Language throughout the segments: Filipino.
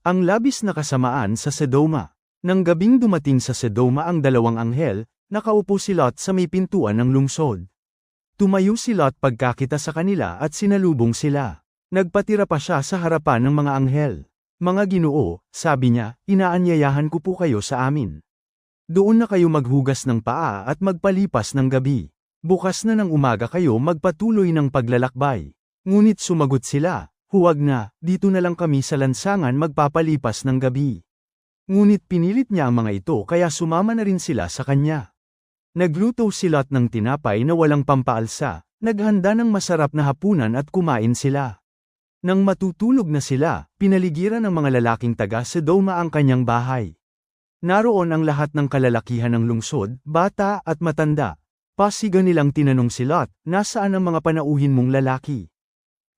Ang labis na kasamaan sa Sedoma. Nang gabing dumating sa Sedoma ang dalawang anghel, nakaupo si Lot sa may pintuan ng lungsod. Tumayo si Lot pagkakita sa kanila at sinalubong sila. Nagpatira pa siya sa harapan ng mga anghel. Mga ginoo, sabi niya, inaanyayahan ko po kayo sa amin. Doon na kayo maghugas ng paa at magpalipas ng gabi. Bukas na ng umaga kayo magpatuloy ng paglalakbay. Ngunit sumagot sila, huwag na, dito na lang kami sa lansangan magpapalipas ng gabi. Ngunit pinilit niya ang mga ito kaya sumama na rin sila sa kanya. Nagluto si Lot ng tinapay na walang pampaalsa, naghanda ng masarap na hapunan at kumain sila. Nang matutulog na sila, pinaligiran ng mga lalaking taga Sedoma ang kanyang bahay. Naroon ang lahat ng kalalakihan ng lungsod, bata at matanda. Pasiga nilang tinanong si Lot, nasaan ang mga panauhin mong lalaki?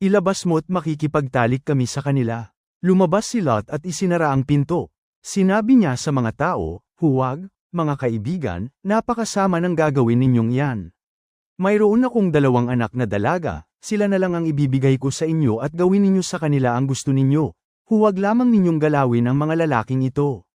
Ilabas mo't makikipagtalik kami sa kanila. Lumabas si Lot at isinara ang pinto. Sinabi niya sa mga tao, huwag, mga kaibigan, napakasama ng gagawin ninyong iyan. Mayroon akong dalawang anak na dalaga, sila na lang ang ibibigay ko sa inyo at gawin ninyo sa kanila ang gusto ninyo. Huwag lamang ninyong galawin ang mga lalaking ito.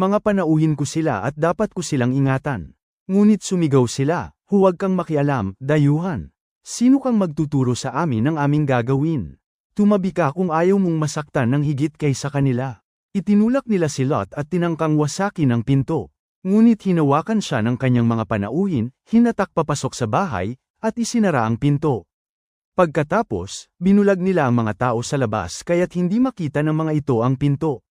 Mga panauhin ko sila at dapat ko silang ingatan. Ngunit sumigaw sila, huwag kang makialam, dayuhan. Sino kang magtuturo sa amin ng aming gagawin? Tumabi ka kung ayaw mong masaktan ng higit kaysa kanila. Itinulak nila si Lot at tinangkang wasakin ang pinto. Ngunit hinawakan siya ng kanyang mga panauhin, hinatak papasok sa bahay, at isinara ang pinto. Pagkatapos, binulag nila ang mga tao sa labas kaya't hindi makita ng mga ito ang pinto.